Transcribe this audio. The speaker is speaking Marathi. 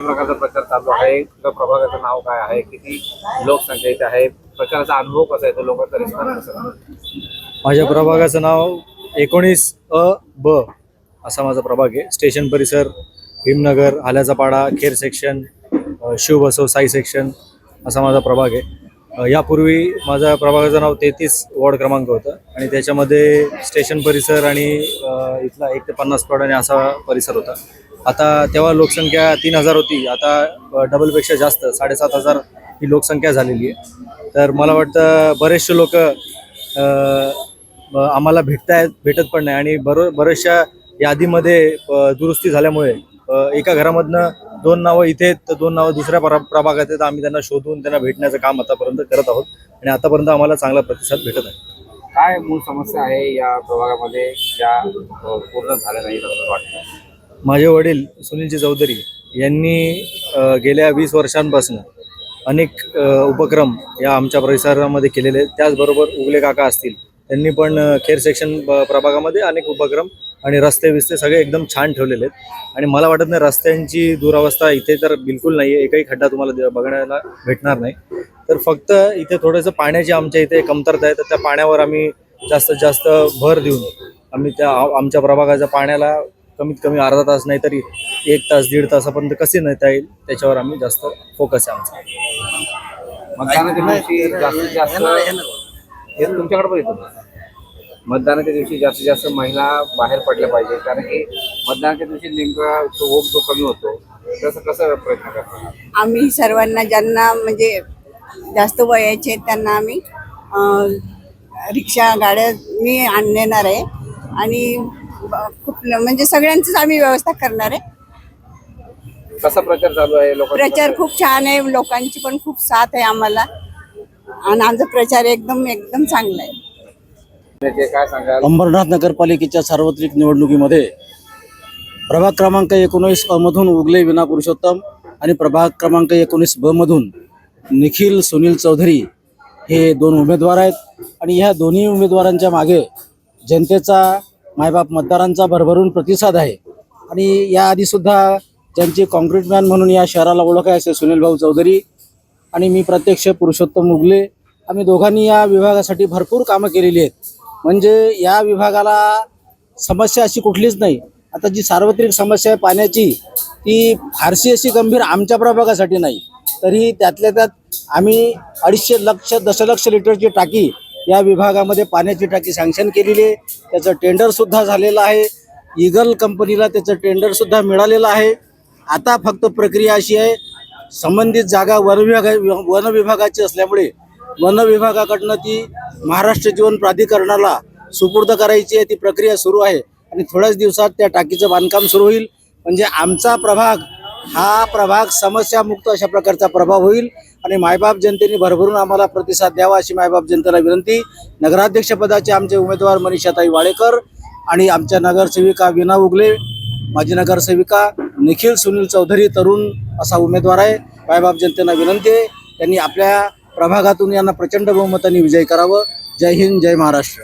प्रकारचा प्रचार चालू आहे. तुझ्या प्रभागाचं नाव काय आहे? किती लोकसंख्या इथे आहे? प्रचाराचा अनुभव कसा आहे? तो लोकांचा रिस्पॉन्स कसा माझ्या प्रभागाचं नाव एकोणीस अ ब असा माझा प्रभाग आहे. स्टेशन परिसर भीमनगर आल्याचा पाडा खेर सेक्शन शिव शिवबसव साई सेक्शन असा माझा प्रभाग आहे. यापूर्वी माझ्या प्रभागाचं नाव तेहतीस वॉर्ड क्रमांक होतं. आणि त्याच्यामध्ये स्टेशन परिसर आणि इथला एक ते पन्नास प्लॉट आणि असा परिसर होता. आता तेव्हा लोकसंख्या तीन हजार होती आता डबलपेक्षा जास्त साडेसात हजार ही लोकसंख्या झालेली आहे. तर मला वाटतं बरेचसे लोक आम्हाला भेटतायत भेटत पण नाही आणि बरो बऱ्याचशा यादीमध्ये दुरुस्ती झाल्यामुळे एका घरामधनं दोन नावं इथे तर दोन नावं दुसऱ्या प्रा प्रभागात आहेत आम्ही त्यांना शोधून त्यांना भेटण्याचं काम आतापर्यंत करत आहोत आणि आतापर्यंत आम्हाला चांगला प्रतिसाद भेटत आहे. काय मूळ समस्या आहे या प्रभागामध्ये ज्या पूर्ण झाल्या नाही वाटतं? माझे वडील सुनीलजी चौधरी यांनी गेल्या वीस वर्षांपासून अनेक उपक्रम या आमच्या परिसरामध्ये केलेले आहेत. त्याचबरोबर उगले काका असतील त्यांनी पण खेर सेक्शन प्रभागामध्ये अनेक उपक्रम आणि रस्ते विस्ते सगळे एकदम छान ठेवलेले आहेत. आणि मला वाटत नाही रस्त्यांची दुरावस्था इथे तर बिलकुल नाही आहे एकही खड्डा तुम्हाला बघायला बघण्याला भेटणार नाही. तर फक्त इथे थोडंसं पाण्याची आमच्या इथे कमतरता आहे. तर त्या पाण्यावर आम्ही जास्तीत जास्त भर देऊन आम्ही त्या आमच्या प्रभागाच्या पाण्याला कमीत कमी अर्धा तास नाही तरी एक तास दीड तासापर्यंत कसे नेता येईल त्याच्यावर आम्ही जास्त फोकस आहे आमचा. मतदानाच्या दिवशी जास्तीत जास्त हे तुमच्याकडे पण येतो. मतदानाच्या दिवशी जास्तीत जास्त महिला बाहेर पडल्या पाहिजे कारण की मतदानाच्या दिवशी नेमका तो ओघ जो कमी होतो तसं कसं प्रयत्न करतो? आम्ही सर्वांना ज्यांना म्हणजे जास्त वयाचे त्यांना आम्ही रिक्षा गाड्या मी आणणार आहे. आणि खूप म्हणजे सगळ्यांचीच आम्ही व्यवस्था करणार आहे. कसा प्रचार चालू आहे लोक प्रचार खूप छान आहे. लोकांची पण खूप साथ आहे आम्हाला. आणि आमचा प्रचार एकदम एकदम चांगला आहे. काय सांगाल? अंबरनाथ नगरपालिकेच्या सार्वत्रिक निवडणुकीमध्ये प्रभाग क्रमांक एकोणीस अ मधून उगले विना पुरुषोत्तम आणि प्रभाग क्रमांक एकोणीस ब मधून निखिल सुनील चौधरी हे दोन उमेदवार आहेत. आणि ह्या दोन्ही उमेदवारांच्या मागे जनतेचा मायबाप मतदारांचा भरभरून प्रतिसाद आहे. आणि याआधीसुद्धा ज्यांची कॉन्क्रीट मॅन म्हणून या शहराला ओळख आहे असे सुनील भाऊ चौधरी आणि मी प्रत्यक्ष पुरुषोत्तम उगले आम्ही दोघांनी या विभागासाठी भरपूर कामं केलेली आहेत. म्हणजे या विभागाला समस्या अशी कुठलीच नाही. आता जी सार्वत्रिक समस्या आहे पाण्याची ती फारशी अशी गंभीर आमच्या प्रभागासाठी नाही. तरी त्यातल्या त्यात आम्ही अडीचशे लक्ष दशलक्ष लिटरची टाकी या विभागामध्ये पाण्याची टाकी सँक्शन केलेली आहे. त्याचं टेंडरसुद्धा झालेलं आहे. इगल कंपनीला त्याचं टेंडरसुद्धा मिळालेलं आहे. आता फक्त प्रक्रिया अशी आहे संबंधित जागा वन विभाग वन विभागाची असल्यामुळे वन विभागाकडनं ती महाराष्ट्र जीवन प्राधिकरणाला सुपूर्द करायची आहे ती प्रक्रिया सुरू आहे. आणि थोड्याच दिवसात त्या टाकीचं बांधकाम सुरू होईल. म्हणजे आमचा प्रभाग हा प्रभाग समस्यामुक्त अशा प्रकारचा प्रभाव होईल. आणि मायबाप जनतेने भरभरून आम्हाला प्रतिसाद द्यावा अशी मायबाप जनतेला विनंती. नगराध्यक्षपदाचे आमचे उमेदवार मनीषाताई वाडेकर आणि आमच्या नगरसेविका विना उगले माजी नगरसेविका निखिल सुनील चौधरी तरुण असा उमेदवार आहे. मायबाप जनतेला विनंती आहे. त्यांनी आपल्या प्रभागातून यांना प्रचंड बहुमताने विजय करावं. जय हिंद जय महाराष्ट्र.